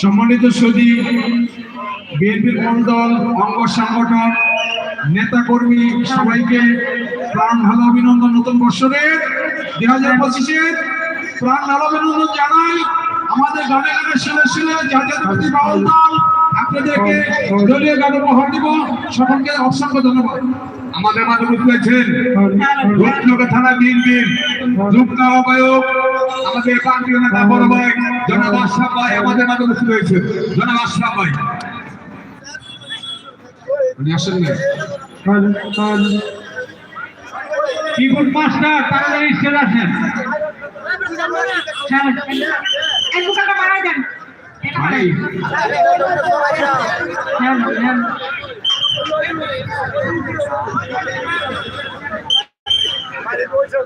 সম্মানিত সদী বিএনপির মন্ডল অঙ্গ সংগঠন, নেতাকর্মী, সবাইকে প্রাণ ভালো অভিনন্দন নতুন বৎসরের দুই হাজার পঁচিশের প্রাণ ভালো অভিনন্দন জানাই আমাদের গানে গানে শিলে শিলে জাতীয় দল, আপনাদেরকে দলীয় গানে উপহার দিব। সকলকে অসংখ্য ধন্যবাদ। আমাদের মাঝে উপস্থিত হয়েছেন রূপনগর থানা বিএনপির যুক্ত আহ্বায়ক আমাদের প্রান্তীয় নেতা বড় ভাই জনাব আশরাফ ভাই আমাদের মাঝে উপস্থিত হয়েছে জনাব আশরাফ ভাই। উনি আসেন না কিবোর্ড মাস্টার তাড়াতাড়ি স্টেজ আসেন। এক দোকানটা বাড়াই দেন ভাই হ্যাঁ হ্যাঁ কেন হ্যাঁ হ্যাঁ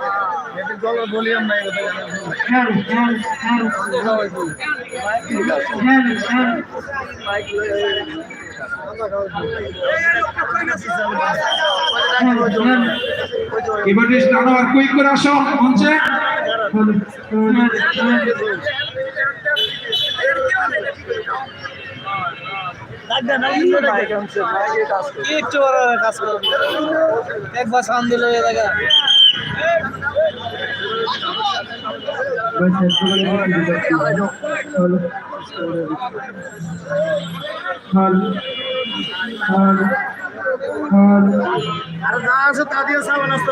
এবারে আর কুইক করে আসো? মঞ্চে? একটু কাজ করো। একবার সান দিল দেখা আর যা আছে তা আস্তে আস্তে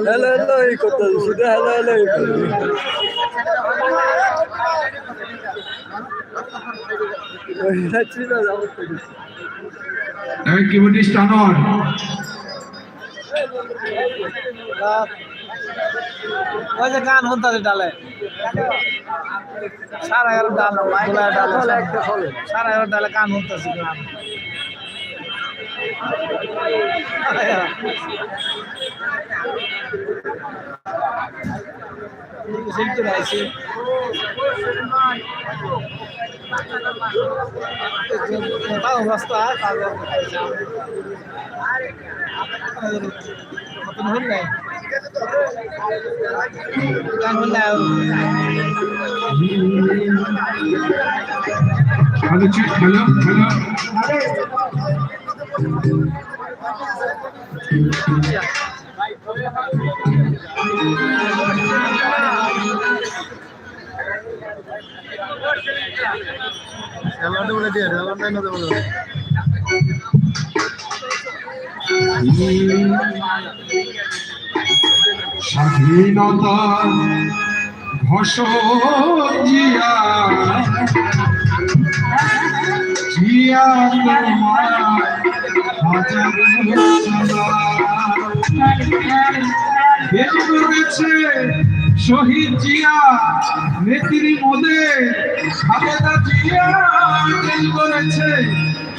হ্যালো হ্যালো এই করতে শুধু হ্যালো হ্যালো এই যাব আমি কিবোর্ড স্টানোর ওই যে গান শুনতে ডালে। সারা এগারো ডাল সারা এগারো ডালে গান শুনতেছি গান। গান হল নাই? হ্যালো হ্যালো হ্যালো হেলমেট বলে দিয়ে বলে স্বাধীনতা ঘোষক জিয়া তোমার। দেশ করেছে শহীদ জিয়া নেত্রী মোদে খালেদা জিয়া করেছে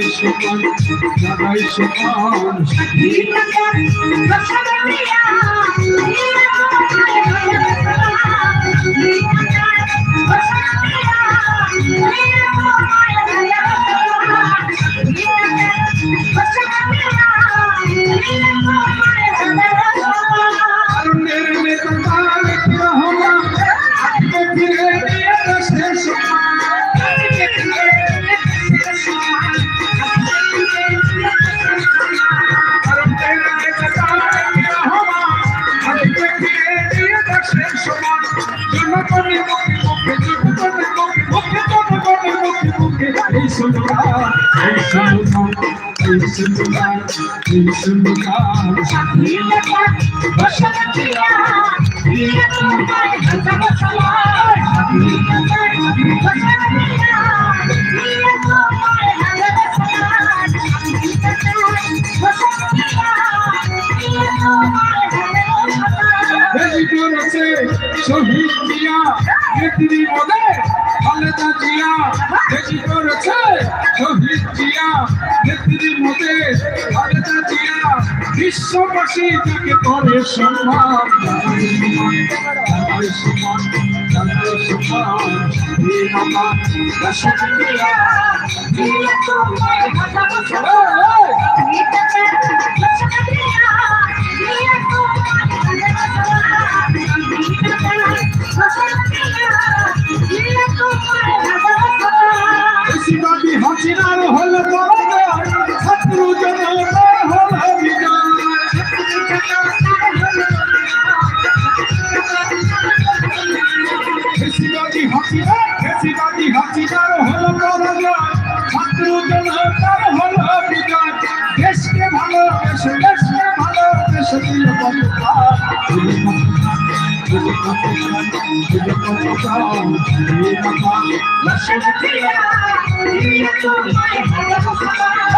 সবাই সমান সবাই সমান সবাই সমান Thank you. বিশ্ববাসী যাকে করে সম্মান। সম্মান Let's go.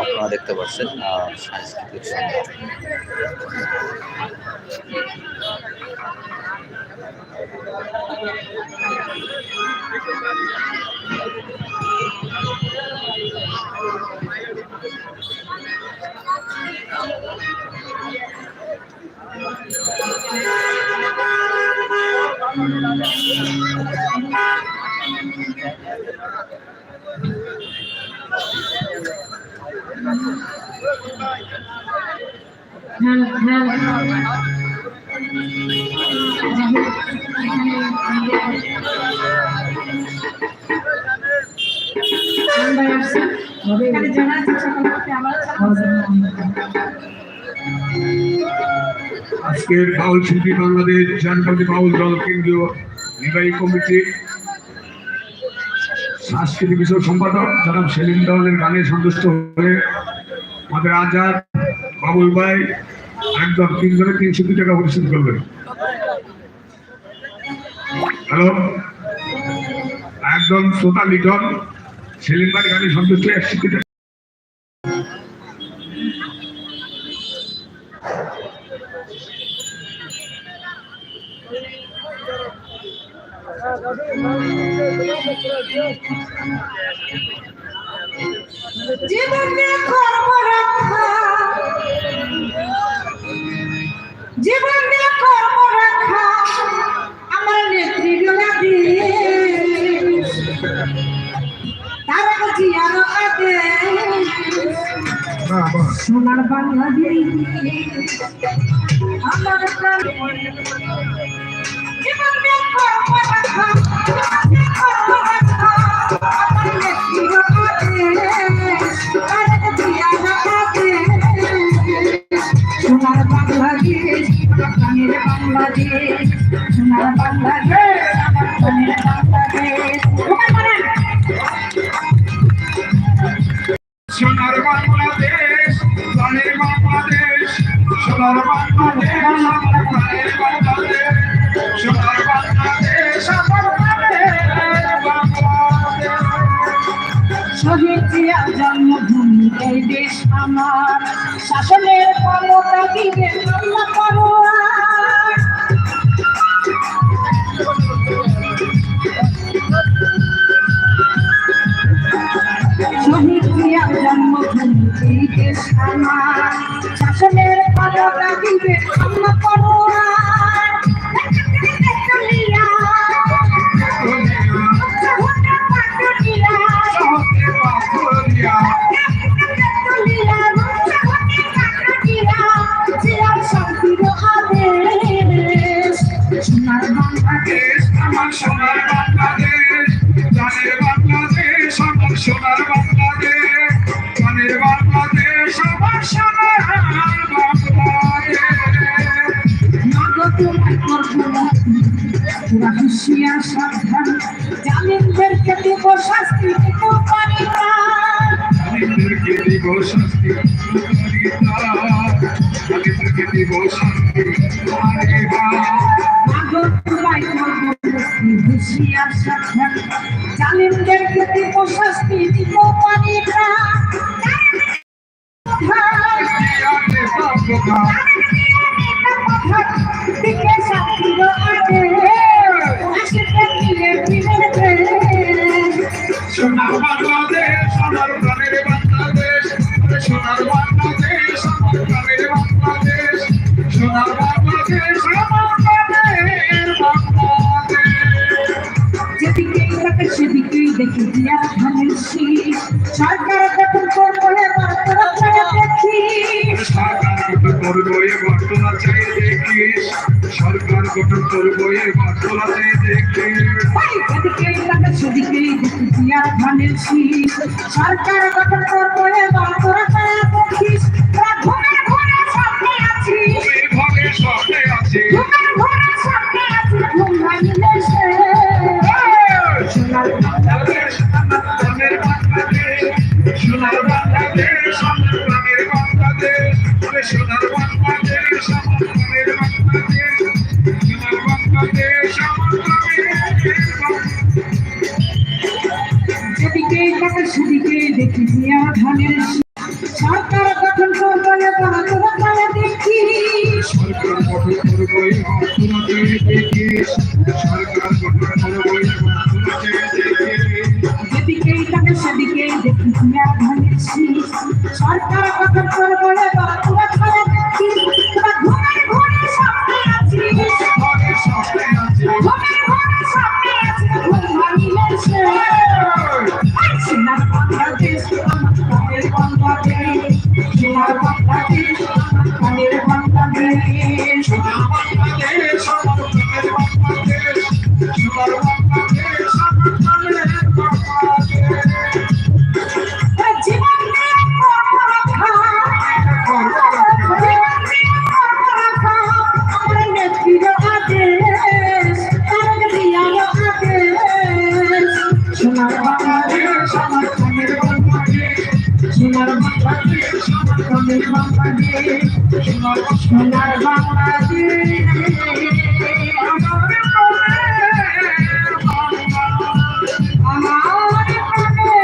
আপনারা দেখতে পাচ্ছেন সাংস্কৃতিক সন্ধ্যা Thank you. আজকের বাউল শিল্পী বাংলাদেশ জানপতি বাউল দল কেন্দ্রীয় নির্বাহী কমিটির সাংস্কৃতিক বিষয় সম্পাদক জনাব সেলিম দলের গানে সন্তুষ্ট হয়ে আমাদের আজাদ, বাবুল ভাই, একদম তিনজনে তিনশো দুই টাকা পরিশোধ করবেন। হ্যালো? একদম শ্রোতা লিটন, সেলিম ভাই গানে সন্তুষ্ট একশো দুই টাকা। জীবনে কর্ম রক্ষা জীবনে কর্ম রক্ষা আমার নেত্রী গোলাপি তারা কাছে আরও আগে। বাহ, বাহ। সোনার আমার জীবনে কর্ম বাংলাদেশ সোনার বাংলাদেশ আমার প্রাণের বাংলাদেশ, সোনার বাংলাদেশ, প্রাণের বাংলাদেশ, সোনার বাংলাদেশ, আমার প্রাণের বাংলাদেশ। সোনার বাংলাদেশ আমার প্রাণের বাংলাদেশ শহীদ জিয়া জন্মভূমি এই দেশ আমার। শাসনের ক্ষমতা দিবে আল্লাহ পরোয়ার শাসনের ক্ষমতা দিবে সোনার বাংলাদেশ সোনার প্রাণের বাংলাদেশ সোনার বাংলাদেশ আমার প্রাণের বাংলাদেশ সোনার বাংলাদেশ আমার প্রাণের বাংলাদেশ যেদিকেই তাকে সেদিকেই দেখি দিয়া ধানের শীষ সরকার সরকার গঠন করব এবার তোলা চাই দেখিস সরকার গঠন করব এবার তোলা চাই দেখিস সরকার গঠন করব দেখিস